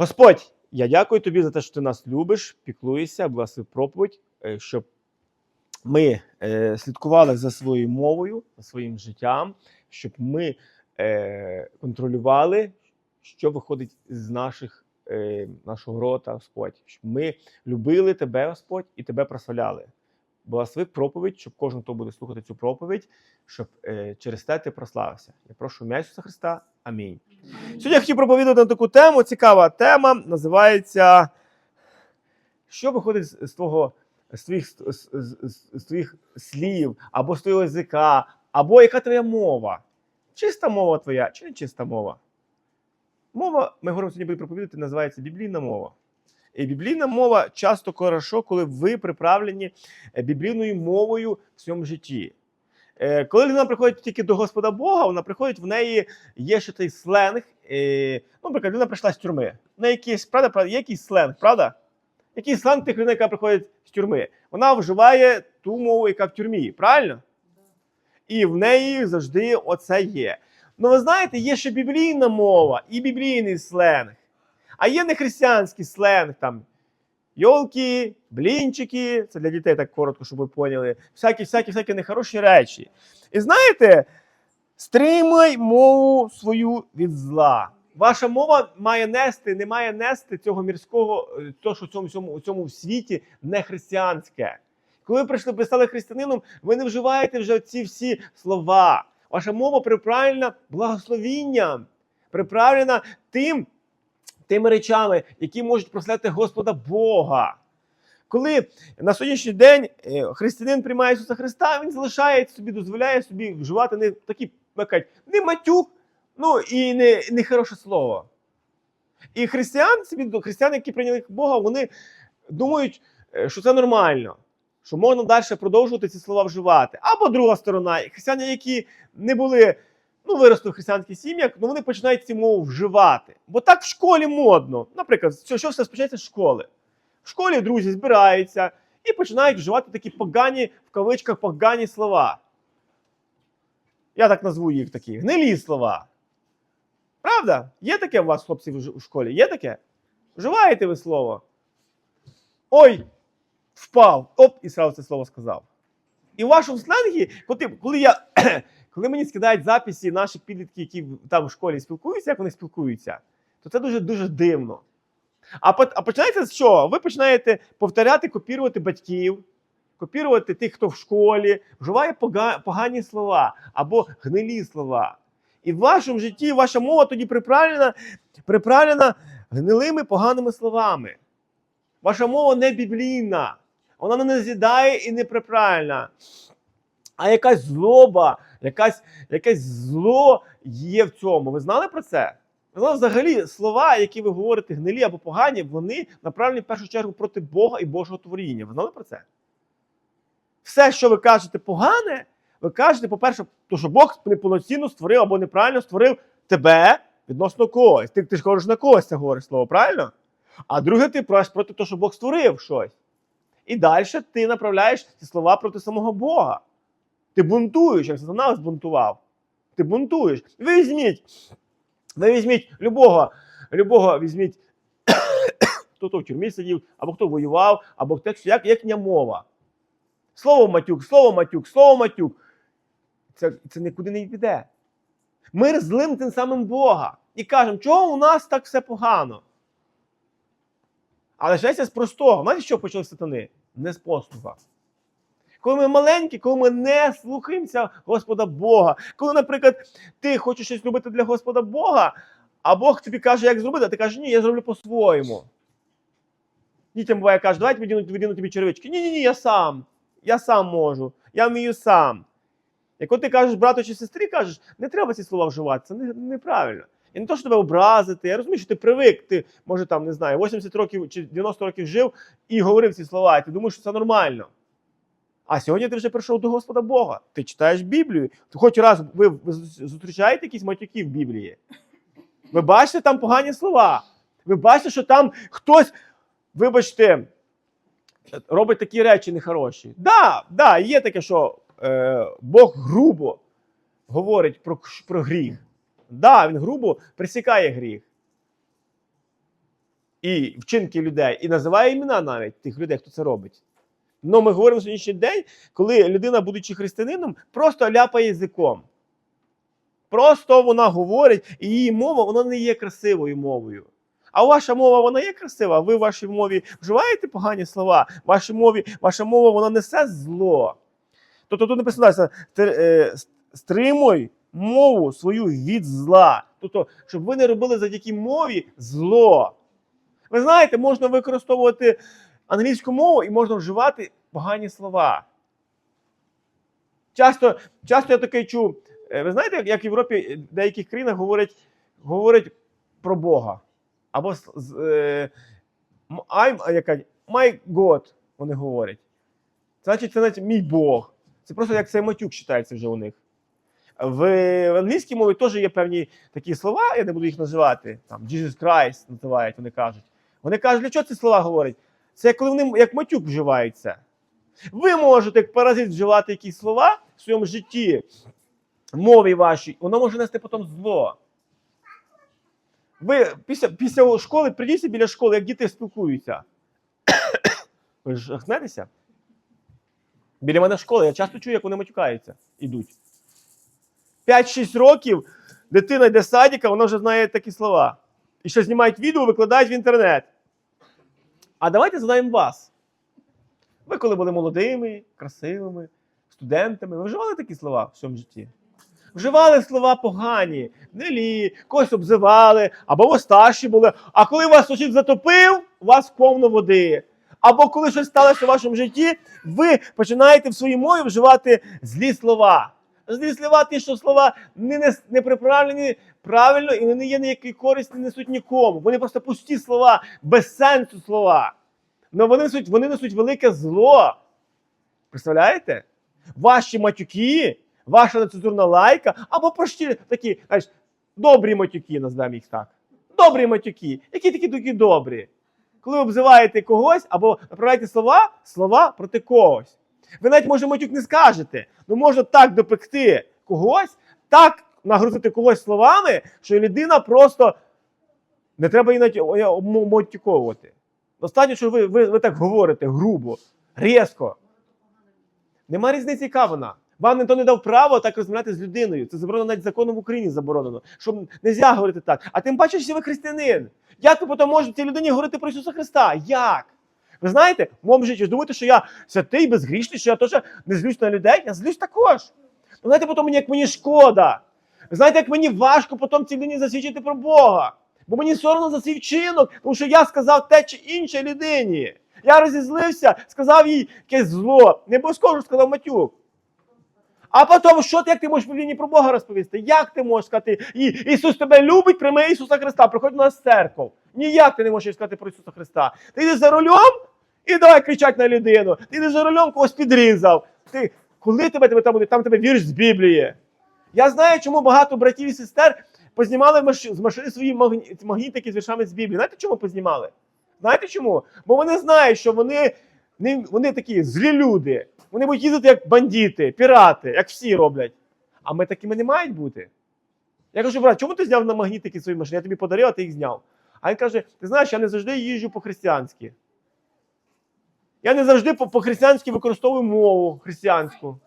Господь, я дякую тобі за те, що ти нас любиш, піклуєшся, благослови проповідь, е, щоб ми е, слідкували за своєю мовою, за своїм життям, щоб ми е, контролювали, що виходить з наших, нашого рота, Господь, щоб ми любили тебе, Господь, і тебе прославляли. Благослови проповідь, щоб кожен, хто буде слухати цю проповідь, щоб е, через те ти прославився. Я прошу ім'я Ісуса Христа. Амінь. Сьогодні я хотів проповідати на таку тему. Цікава тема. Називається Що виходить з, твого з твоїх, з, з, з, з твоїх слів, або з твого язика, або яка твоя мова? Чиста мова твоя чи не чиста мова? Мова, ми говоримо сьогодні буде проповідати, називається біблійна мова. І біблійна мова часто хорошо, коли ви приправлені е, біблійною мовою в своєму житті. Е, Коли людина приходить тільки до Господа Бога, вона приходить, в неї є ще той сленг. е, Ну, наприклад, людина прийшла з тюрми. На якийсь, правда, правда, є якийсь сленг, правда? Який сленг тих людей, яка приходить з тюрми? Вона вживає ту мову, яка в тюрмі, правильно? І в неї завжди оце є. Ну, ви знаєте, є ще біблійна мова і біблійний сленг. А є нехристиянський сленг там. Йолки, блінчики, це для дітей так коротко, щоб ви поняли. Всякі, всякі, всякі нехороші речі. І знаєте, стримай мову свою від зла. Ваша мова має нести, не має нести цього мірського, е, то, що в цьому, цьому, у цьому світі не християнське. Коли ви прийшли, ви стали християнином, ви не вживаєте вже ці всі слова. Ваша мова приправлена благословінням, приправлена тим, тими речами, які можуть прославити Господа Бога. Коли на сьогоднішній день е, християнин приймає Ісуса Христа, він залишає собі, дозволяє собі вживати не такі, кажуть, не матюк, ну і не, не хороше слово. І християн, собі, християни, які прийняли Бога, вони думають, е, що це нормально, що можна далі продовжувати ці слова вживати. Або друга сторона, християни, які не були, ну, виросли в християнських сім'ях, ну вони починають ці мову вживати. Бо так в школі модно. Наприклад, що, що все спочинається з школи. В школі друзі збираються і починають вживати такі погані, в кавичках, погані слова. Я так назву їх такі гнилі слова. Правда? Є таке у вас, хлопці, в школі? Є таке? Вживаєте ви слово? Ой, впав. Оп, і сразу це слово сказав. І в вашому сленгі, коли я. Коли мені скидають записи наших підлітків, які там в школі спілкуються, як вони спілкуються, то це дуже дуже дивно. А, а починається з чого? Ви починаєте повторяти, копірувати батьків, копірувати тих, хто в школі, вживає пога- погані слова або гнилі слова. І в вашому житті ваша мова тоді приправлена, приправлена гнилими поганими словами. Ваша мова не біблійна, вона не назідає і не приправлена. А якась злоба, якась, якесь зло є в цьому. Ви знали про це? Знали, взагалі слова, які ви говорите гнилі або погані, вони направлені в першу чергу проти Бога і Божого творіння. Ви знали про це? Все, що ви кажете погане, ви кажете, по-перше, то, що Бог неповноцінно створив або неправильно створив тебе відносно когось. Ти, ти ж говориш на когось це говориш слово, правильно? А друге, ти праш проти того, що Бог створив щось. І далі ти направляєш ці слова проти самого Бога. Ти бунтуєш, як сатана збунтував. Ти бунтуєш. Ви візьміть, ви візьміть любого, любого візьміть, хто то в тюрмі сидів, або хто воював, або хто як, як мова. Слово матюк, слово матюк, слово матюк. Це, це нікуди не йде. Ми злим тим самим Бога. І кажемо, чого у нас так все погано? Але почнеться з простого. Знаєте, що почали сатани? Не з послуга. Коли ми маленькі, коли ми не слухаємося Господа Бога. Коли, наприклад, ти хочеш щось робити для Господа Бога, а Бог тобі каже, як зробити, а ти кажеш, ні, я зроблю по-своєму. Дітям буває каже, давайте відіну тобі червички. Ні, ні, ні, я сам. Я сам можу, я вмію сам. І коли ти кажеш брату чи сестрі, кажеш, не треба ці слова вживати, це не- неправильно. І не то, що тебе образити. Я розумію, що ти привик, ти, може, там, не знаю, 80 років чи 90 років жив і говорив ці слова, і ти думаєш, що це нормально. А сьогодні ти вже прийшов до Господа Бога. Ти читаєш Біблію. Хоч раз ви, зустрічаєте якісь матюки в Біблії? Ви бачите там погані слова. Ви бачите, що там хтось, вибачте, робить такі речі нехороші. Да, да, є таке, що е, Бог грубо говорить про, про гріх. Да, він грубо присікає гріх. і вчинки людей, і називає імена навіть тих людей, хто це робить. Ну, ми говоримо сьогоднішній день, коли людина, будучи християнином, просто ляпає язиком. Просто вона говорить, і її мова вона не є красивою мовою. А ваша мова вона є красива. Ви в вашій мові вживаєте погані слова. В вашій мові, ваша мова вона несе зло. Тобто тут написано, «Стр- е, стримуй мову свою від зла. Тобто, щоб ви не робили завдяки мові зло. Ви знаєте, можна використовувати англійську мову і можна вживати погані слова. Часто, часто я таке чув. е, Ви знаєте, як- в Європі в деяких країнах говорять, говорять про Бога. Або е, I'm, яка, my God, вони говорять. Значить, це значить мій Бог. Це просто як цей матюк вважається вже у них. В англійській мові теж є певні такі слова, я не буду їх називати. Там Jesus Christ називають, вони кажуть. Вони кажуть, для чого ці слова говорять? Це коли вони як матюк вживаються. Ви можете, як паразит, вживати якісь слова в своєму житті, в мові вашій, воно може нести потім зло. Ви після, після школи прийдіться біля школи, як діти спілкуються. Ви жахнетеся? Біля мене школа, я часто чую, як вони матюкаються, ідуть. 5-6 років дитина йде з садика, вона вже знає такі слова. І ще знімають відео, викладають в інтернет. А давайте згадаємо вас. Ви коли були молодими, красивими, студентами, ви вживали такі слова в своєму житті? Вживали слова погані, гнилі, когось обзивали, або ви старші були. А коли вас сусід затопив, у вас повно води. Або коли щось сталося в вашому житті, ви починаєте в своїй мові вживати злі слова. Злі слова, ті, що слова не, не, не приправлені правильно і вони є ніякої користі не несуть нікому. Вони просто пусті слова, без сенсу слова. Але вони несуть, вони несуть велике зло. Представляєте? Ваші матюки, ваша нецензурна лайка, або прості такі, знаєш, добрі матюки, назвемо їх так. Добрі матюки. Які такі такі добрі? Коли ви обзиваєте когось або направляєте слова, слова проти когось. Ви навіть, може, матюк не скажете, але можна так допекти когось, так нагрузити когось словами, що людина просто не треба її навіть мотюковувати. Достатньо, що ви, ви, ви так говорите грубо, різко. Нема різниці, яка вона. Вам ніхто не дав право так розмовляти з людиною. Це заборонено навіть законом в Україні заборонено. Щоб не говорити так. А тим паче, що ви християнин. Як ви потім можете цій людині говорити про Ісуса Христа? Як? Ви знаєте, в моєму житті ж що я святий, безгрішний, що я теж не злюсь на людей, я злюсь також. Ви знаєте, потім мені як мені шкода. Ви знаєте, як мені важко потім цій людині засвідчити про Бога. Бо мені соромно за свій вчинок, тому що я сказав те чи іншій людині. Я розізлився, сказав їй якесь зло. Не обов'язково сказав матюк. А потім, що ти, як ти можеш людині про Бога розповісти? Як ти можеш сказати, «І- Ісус тебе любить, прийми Ісуса Христа, приходь до нас в церкву. Ніяк ти не можеш сказати про Ісуса Христа. Ти йдеш за рулем і давай кричать на людину. Ти йдеш за рулем, когось підрізав. Ти, коли тебе, тебе там буде, там тебе вірш з Біблії. Я знаю, чому багато братів і сестер познімали з машини свої магнітики з віршами з Біблії. Знаєте, чому познімали? Знаєте чому? Бо вони знають, що вони, вони такі злі люди. Вони будуть їздити як бандити, пірати, як всі роблять. А ми такими не мають бути. Я кажу, брат, чому ти зняв на магнітики свої машини? Я тобі подарив, а ти їх зняв. А він каже: ти знаєш, я не завжди їжджу по-християнськи. Я не завжди по- по-християнськи використовую мову християнську.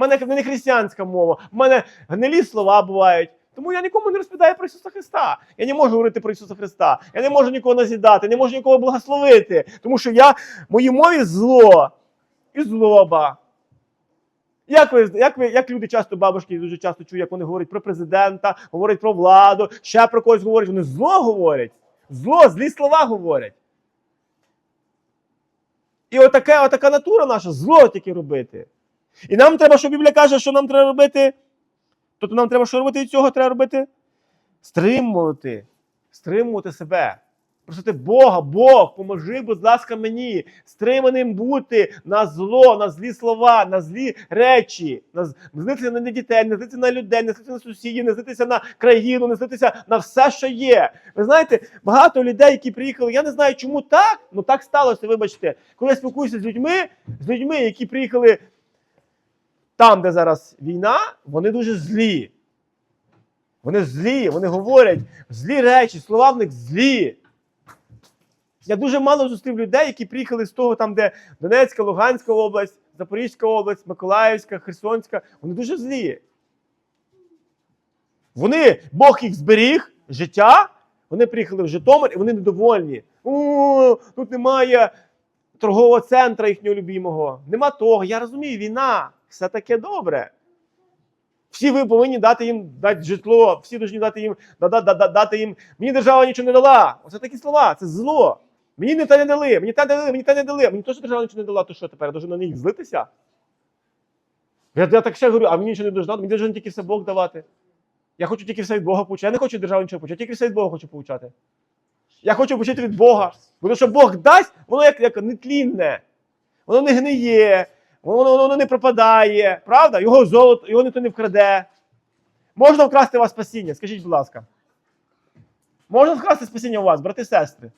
У мене не християнська мова, в мене гнилі слова бувають. Тому я нікому не розповідаю про Ісуса Христа. Я не можу говорити про Ісуса Христа. Я не можу нікого назідати, не можу нікого благословити. Тому що я в моїй мові зло і злоба. Як ви, як ви, як люди часто, бабушки, дуже часто чую, як вони говорять про президента, говорять про владу, ще про когось говорять, вони зло говорять. Зло, злі слова говорять. І отака, отака натура наша, зло тільки робити. І нам треба, що Біблія каже, що нам треба робити. Тобто нам треба що робити від цього? Треба робити? Стримувати. Стримувати себе. Просити Бога, Бог, поможи, будь ласка, мені стриманим бути на зло, на злі слова, на злі речі, на злитися на дітей, не злитися на людей, не злитися на сусідів, не злитися на країну, не злитися на все, що є. Ви знаєте, багато людей, які приїхали, я не знаю, чому так, ну так сталося, вибачте. Коли я спілкуюся з людьми, з людьми, які приїхали там, де зараз війна, вони дуже злі. Вони злі, вони говорять злі речі, слова в них злі. Я дуже мало зустрів людей, які приїхали з того, там, де Донецька, Луганська область, Запорізька область, Миколаївська, Херсонська. Вони дуже злі. Вони, Бог їх зберіг, життя. Вони приїхали в Житомир і вони недовольні. О, тут немає торгового центра їхнього любимого. Нема того. Я розумію, війна, все таке добре. Всі ви повинні дати їм дати житло, всі повинні дати їм, да- да- да- да- дати їм. Мені держава нічого не дала. Оце такі слова, це зло. Мені не те не дали, мені те не дали, мені те не дали. Мені теж держава нічого не дала, то що тепер? Я должен на них злитися? Я, я так ще говорю, а мені нічого не должна, мені должен тільки все Бог давати. Я хочу тільки все від Бога получати. Я не хочу державу нічого получати, я тільки все від Бога хочу получати. Я хочу почути від Бога. Бо Тому що Бог дасть, воно як, як нетлінне. Воно не гниє, воно, воно не пропадає. Правда? Його золото, його ніхто не вкраде. Можна вкрасти у вас спасіння? Скажіть, будь ласка. Можна вкрасти спасіння у вас, брати і сестри?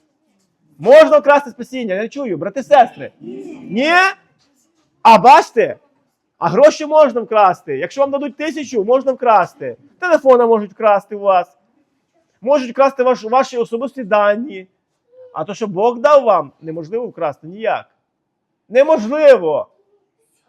Можна вкрасти спасіння, я не чую, брати і сестри. Ні? А бачите? А гроші можна вкрасти. Якщо вам дадуть тисячу, можна вкрасти. Телефона можуть вкрасти у вас. Можуть вкрасти ваш, ваші особисті дані. А то, що Бог дав вам, неможливо вкрасти ніяк. Неможливо.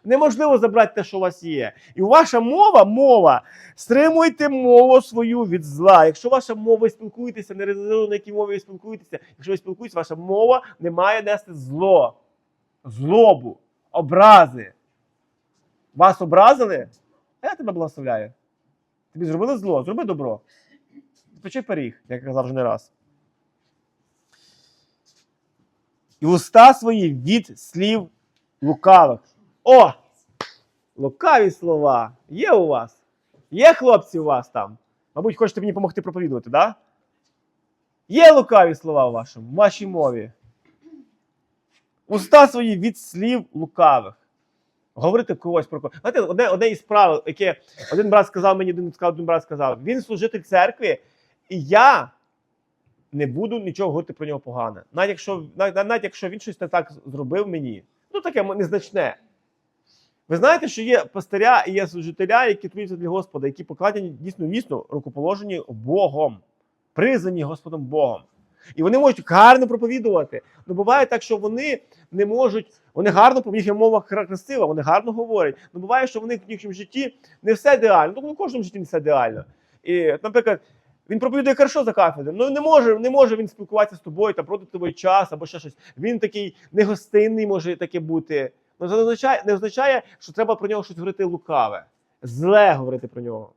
Неможливо забрати те, що у вас є. І ваша мова, мова, стримуйте мову свою від зла. Якщо ваша мова спілкуєтеся, не резервно, на якій мові ви спілкуєтеся, якщо ви спілкуєтеся, ваша мова не має нести зло, злобу, образи. Вас образили? Я тебе благословляю. Тобі зробили зло, зроби добро. Спечи пиріг, як я казав вже не раз. І уста свої від слів лукавих. О! Лукаві слова. Є у вас? Є хлопці у вас там? Мабуть, хочете мені допомогти проповідувати? Да? Є лукаві слова у вашому, в вашій мові. Уста свої від слів лукавих. Говорити когось про когось. Знаєте, одне, одне із правил, яке один брат сказав мені, один сказав, один брат сказав, він служитель церкви, і я не буду нічого говорити про нього погане. Навіть якщо, навіть, навіть якщо він щось не так зробив мені, ну таке незначне. Ви знаєте, що є пастиря і є служителя, які трудяться для Господа, які покладені дійсно міцно рукоположені Богом, призвані Господом Богом. І вони можуть гарно проповідувати. Ну буває так, що вони не можуть, вони гарно їхня мова красива, вони гарно говорять. Ну буває, що вони в їхньому житті не все ідеально. Ну, в кожному житті не все ідеально. І, наприклад, він проповідує хорошо за кафедрою, ну не може, не може він спілкуватися з тобою та проти твій час або ще щось. Він такий негостинний може таке бути. Ну це не означає, не означає, що треба про нього щось говорити лукаве, зле говорити про нього.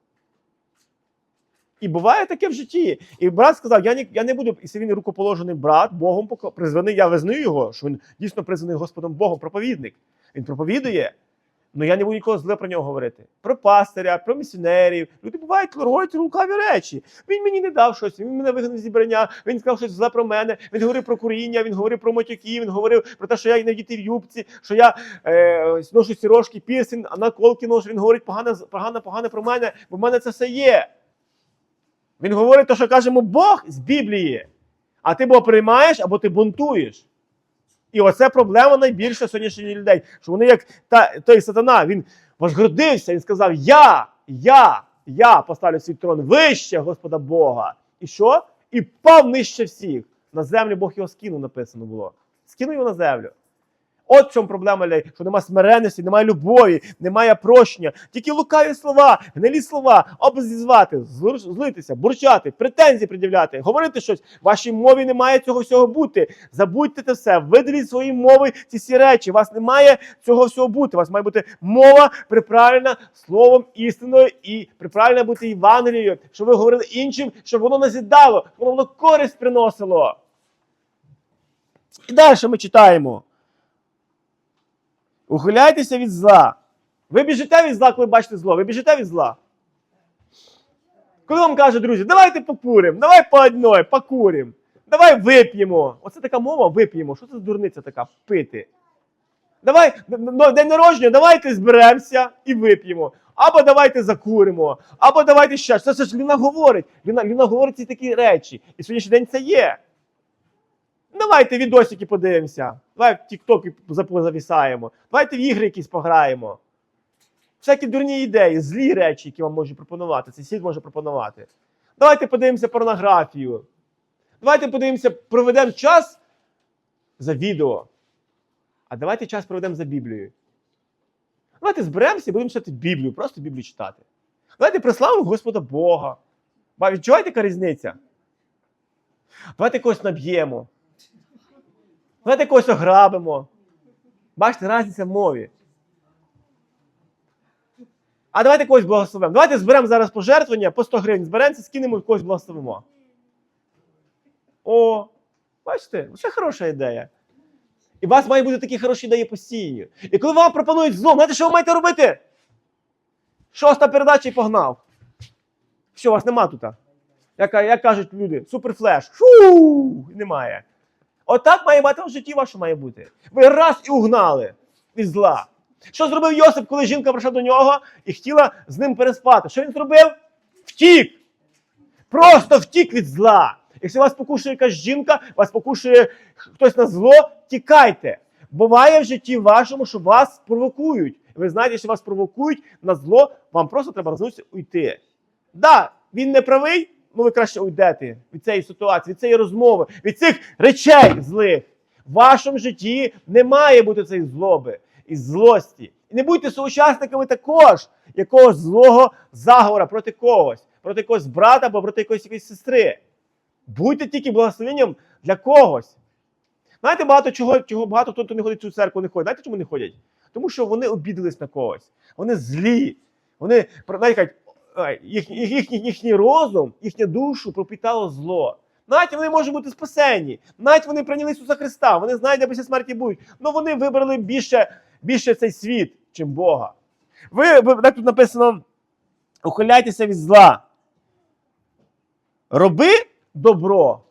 І буває таке в житті. І брат сказав: я не, я не буду, якщо він рукоположений брат, Богом призваний, я визнаю його, що він дійсно призваний Господом Богом, проповідник. Він проповідує, але я не буду нікого зле про нього говорити. Про пастиря, про місіонерів. Люди бувають говорять лукаві речі. Він мені не дав щось, він мене вигнав зібрання, він сказав щось зле про мене, він говорив про куріння, він говорив про матюки, він говорив про те, що я не діти в юбці, що я е, ношу сірошки, пірсін, а наколки ношу. Він говорить погане, погане, погане про мене, бо в мене це все є. Він говорить те, що кажемо Бог з Біблії. А ти або приймаєш, або ти бунтуєш. І оце проблема найбільша сьогоднішніх людей. Що вони, як та, той сатана, він возгордився, він сказав: Я, я, я поставлю свій трон вище Господа Бога. І що? І пав нижче всіх. На землю Бог його скинув, написано було. Скинув його на землю. От в чому проблема що немає смиренності, немає любові, немає прощення, тільки лукаві слова, гнилі слова, обзізвати, злитися, бурчати, претензії пред'являти, говорити щось. В вашій мові немає цього всього бути. Забудьте це все, видаліть свої мови ці всі речі. У вас немає цього всього бути. У вас має бути мова приправлена словом істиною і приправлена бути Євангелією, щоб ви говорили іншим, щоб воно назідало, щоб воно користь приносило. І далі ми читаємо. Ухиляйтеся від зла. Ви біжите від зла, коли бачите зло. Ви біжите від зла. Коли вам кажуть, друзі, давайте покуримо, давай по одной, покуримо, давай вип'ємо. Оце така мова вип'ємо. Що це за дурниця така пити? Давай, н- н- день народження, давайте зберемося і вип'ємо. Або давайте закуримо, або давайте ще. Це ж Ліна говорить. Ліна, Ліна говорить ці такі речі. І сьогоднішній день це є. Давайте відосики подивимося. Давай в зап- завісаємо. Давайте в ігри якісь пограємо. Всякі дурні ідеї, злі речі, які вам можуть пропонувати. Цей світ може пропонувати. Давайте подивимося порнографію. Давайте подивимося, проведемо час за відео. А давайте час проведемо за Біблією. Давайте зберемося і будемо читати Біблію, просто Біблію читати. Давайте прославимо Господа Бога. Ба, Відчуваєте, яка різниця? Давайте когось наб'ємо. Давайте когось ограбимо. Бачите, різниця в мові. А давайте когось благословимо. Давайте зберемо зараз пожертвування по 100 гривень. Зберемося, скинемо і когось благословимо. О, бачите, це хороша ідея. І у вас мають бути такі хороші ідеї постійні. І коли вам пропонують зло, знаєте, що ви маєте робити? Шоста передача і погнав. Що, вас нема тут? Як, як кажуть люди, суперфлеш. Фу! Немає. Отак має бути в житті ваше має бути. Ви раз і угнали від зла. Що зробив Йосип, коли жінка прийшла до нього і хотіла з ним переспати? Що він зробив? Втік! Просто втік від зла. Якщо вас покушує якась жінка, вас покушує хтось на зло, тікайте. Буває в житті вашому, що вас провокують. Ви знаєте, що вас провокують на зло, вам просто треба розвернутися уйти. Да, він не правий, ну ви краще уйдете від цієї ситуації, від цієї розмови, від цих речей злих. В вашому житті не має бути цієї злоби і злості. І не будьте соучасниками також якогось злого заговора проти когось, проти якогось брата або проти якоїсь якоїсь сестри. Будьте тільки благословенням для когось. Знаєте, багато чого, чого багато хто хто не ходить в цю церкву, не ходить. Знаєте, чому не ходять? Тому що вони обідались на когось. Вони злі. Вони знаєте, їх, їх, їхній, їхній розум, їхню душу пропітало зло. Навіть вони можуть бути спасені, навіть вони прийняли Ісуса Христа, вони знають, де після смерті будуть. але вони вибрали більше, більше цей світ, чим Бога. Ви так тут написано: ухиляйтеся від зла. Роби добро.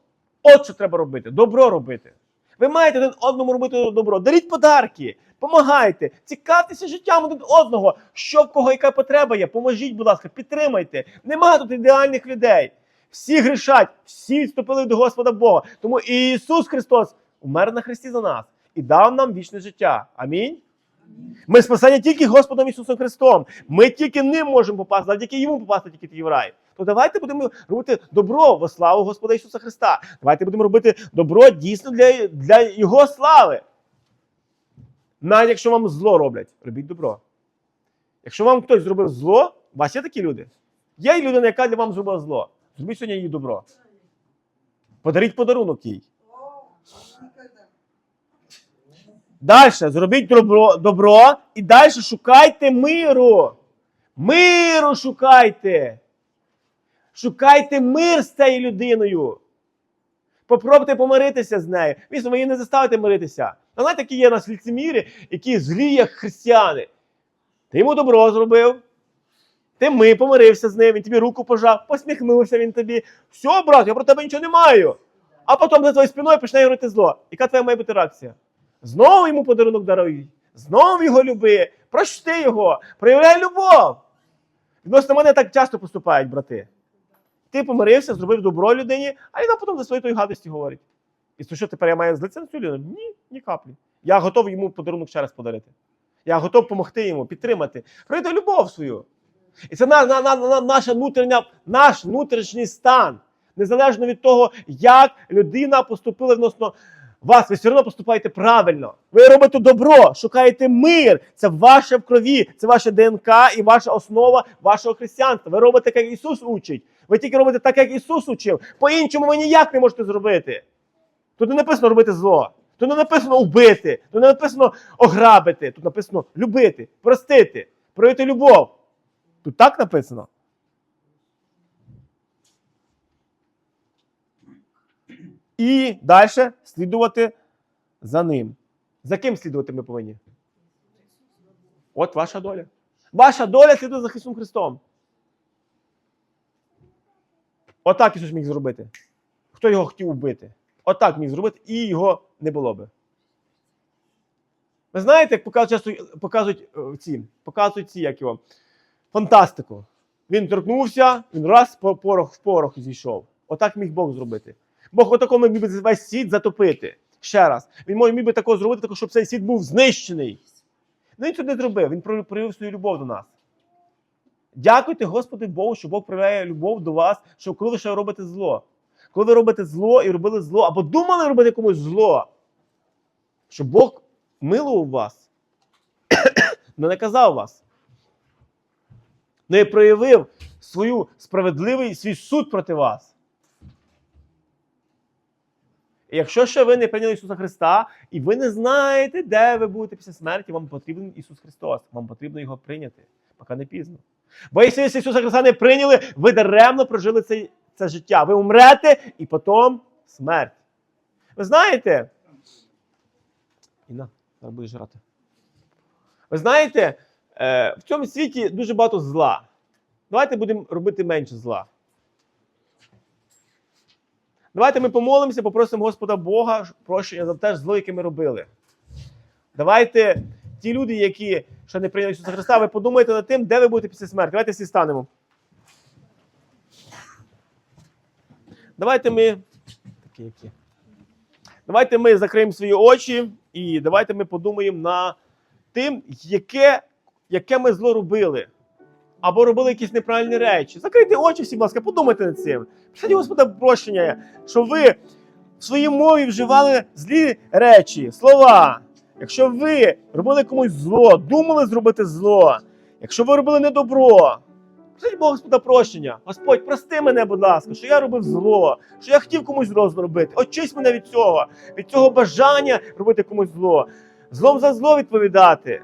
От що треба робити. Добро робити. Ви маєте один одному робити добро. Даріть подарки, помагайте, цікавтеся життям один одного. Що в кого яка потреба є, поможіть, будь ласка, підтримайте. Немає тут ідеальних людей. Всі грішать, всі відступили до Господа Бога. Тому і Ісус Христос умер на Христі за нас і дав нам вічне життя. Амінь. Ми спасені тільки Господом Ісусом Христом. Ми тільки ним можемо попасти, завдяки йому попасти тільки в рай. То давайте будемо робити добро во славу Господа Ісуса Христа. Давайте будемо робити добро дійсно для, для Його слави. Навіть якщо вам зло роблять, робіть добро. Якщо вам хтось зробив зло, у вас є такі люди? Є людина, яка для вам зробила зло. Зробіть сьогодні їй добро. Подаріть подарунок їй. Далі зробіть добро, добро і далі шукайте миру. Миру шукайте. Шукайте мир з цією людиною. Попробуйте помиритися з нею. Звісно, ви її не заставите миритися. А знаєте, які є у нас ліцеміри, які злі, як християни. Ти йому добро зробив. Ти ми помирився з ним, він тобі руку пожав, посміхнувся він тобі. Все, брат, я про тебе нічого не маю. А потім за твоєю спиною почне говорити зло. Яка твоя має бути реакція? Знову йому подарунок даруй, знову його люби, прощти його, проявляй любов. Відносно мене так часто поступають, брати. Ти помирився, зробив добро людині, а вона потім за свої тої гадості говорить. І то що тепер я маю злитися на цю людину? Ні, ні каплі. Я готовий йому подарунок ще раз подарити. Я готов допомогти йому, підтримати, проявити любов свою. І це на, на, на, на, наша внутрішня, наш внутрішній стан. Незалежно від того, як людина поступила відносно вас, ви все одно поступаєте правильно. Ви робите добро, шукаєте мир. Це ваше в крові, це ваше ДНК і ваша основа вашого християнства. Ви робите, як Ісус учить. Ви тільки робите так, як Ісус учив. По-іншому ви ніяк не можете зробити. Тут не написано робити зло. Тут не написано вбити, тут не написано ограбити, тут написано любити, простити, проявити любов. Тут так написано. І далі слідувати за ним. За ким слідувати ми повинні? От ваша доля. Ваша доля слідує за Христом Христом. Отак Ісус міг зробити. Хто його хотів вбити? Отак міг зробити, і його не було би. Ви знаєте, як показують, часто показують е, ці, показують ці, як його, фантастику. Він торкнувся, він раз по- порох в порох зійшов. Отак міг Бог зробити. Бог отакому міг би весь світ затопити. Ще раз. Він міг би такого зробити, тако, щоб цей світ був знищений. Ну він це не зробив. Він про- проявив свою любов до нас. Дякуйте Господу Богу, що Бог проявляє любов до вас, що коли ви ще робите зло. Коли ви робите зло і робили зло, або думали робити комусь зло, Щоб Бог милував вас, не наказав вас, не проявив свою справедливий свій суд проти вас. І якщо ще ви не прийняли Ісуса Христа, і ви не знаєте, де ви будете після смерті, вам потрібен Ісус Христос. Вам потрібно його прийняти, поки не пізно. Бо якщо Ісуса Христа не прийняли, ви даремно прожили це, це життя. Ви умрете і потім смерть. Ви знаєте? Інна, зараз будеш жрати. Ви знаєте, е, в цьому світі дуже багато зла. Давайте будемо робити менше зла. Давайте ми помолимося, попросимо Господа Бога прощення за те зло, яке ми робили. Давайте ті люди, які ще не прийняли Ісуса Христа, ви подумайте над тим, де ви будете після смерті. Давайте всі станемо. Давайте ми. Такі які. Давайте ми закриємо свої очі і давайте ми подумаємо на тим, яке, яке ми зло робили. Або робили якісь неправильні речі. Закрийте очі всі, будь ласка, подумайте над цим. Просіть Господа прощення, що ви в своїй мові вживали злі речі, слова. Якщо ви робили комусь зло, думали зробити зло, якщо ви робили недобро, просіть Бога Господа прощення. Господь, прости мене, будь ласка, що я робив зло, що я хотів комусь зло зробити. Очись мене від цього, від цього бажання робити комусь зло, злом за зло відповідати.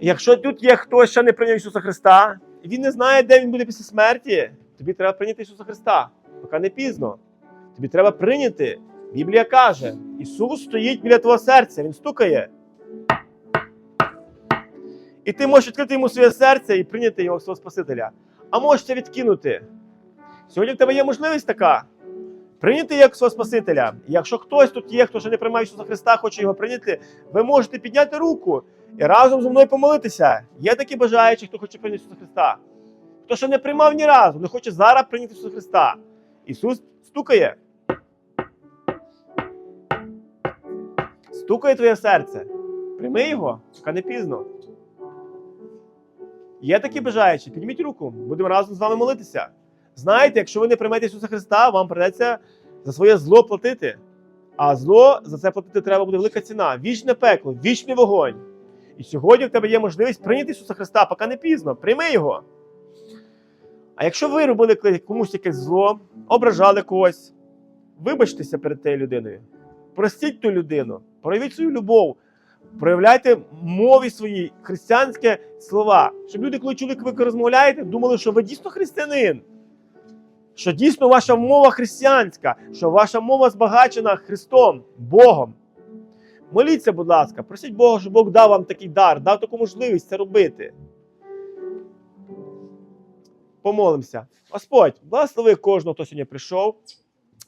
Якщо тут є хтось, ще не прийняв Ісуса Христа, і він не знає, де він буде після смерті, тобі треба прийняти Ісуса Христа, поки не пізно. Тобі треба прийняти. Біблія каже: Ісус стоїть біля твого серця, Він стукає. І ти можеш відкрити йому своє серце і прийняти його свого Спасителя. А можеш це відкинути. Сьогодні в тебе є можливість така. Прийняти як свого Спасителя. І якщо хтось тут є, хто ще не приймає Ісуса Христа, хоче його прийняти, ви можете підняти руку і разом зі мною помолитися. Є такі бажаючі, хто хоче прийняти Ісуса Христа. Хто ще не приймав ні разу, не хоче зараз прийняти Ісуса Христа. Ісус стукає. Стукає твоє серце. Прийми його, поки не пізно. Є такі бажаючі, підніміть руку, будемо разом з вами молитися. Знаєте, якщо ви не приймете Ісуса Христа, вам придеться за своє зло платити. А зло за це платити треба буде велика ціна. Вічне пекло, вічний вогонь. І сьогодні в тебе є можливість прийняти Ісуса Христа, поки не пізно. Прийми його. А якщо ви робили комусь якесь зло, ображали когось, вибачтеся перед тією людиною. Простіть ту людину, проявіть свою любов, проявляйте мові своїй християнські слова. Щоб люди, коли чули, як ви розмовляєте, думали, що ви дійсно християнин. Що дійсно ваша мова християнська, що ваша мова збагачена Христом, Богом. Моліться, будь ласка, просіть Бога, щоб Бог дав вам такий дар, дав таку можливість це робити. Помолимося. Господь, благослови кожного, хто сьогодні прийшов,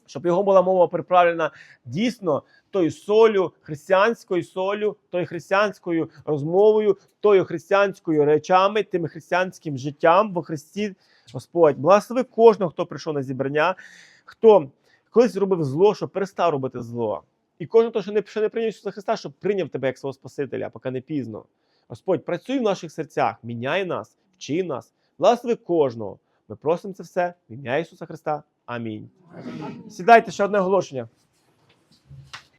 щоб його була мова приправлена дійсно тою солю, християнською солю, тою християнською розмовою, тою християнською речами, тим християнським життям во Христі. Господь, благослови кожного, хто прийшов на зібрання, хто колись зробив зло, щоб перестав робити зло. І кожен, хто не, ще не прийняв Ісуса Христа, щоб прийняв тебе як свого Спасителя, поки не пізно. Господь, працюй в наших серцях, міняй нас, вчи нас, благослови кожного. Ми просимо це все в ім'я Ісуса Христа. Амінь. Сідайте ще одне оголошення.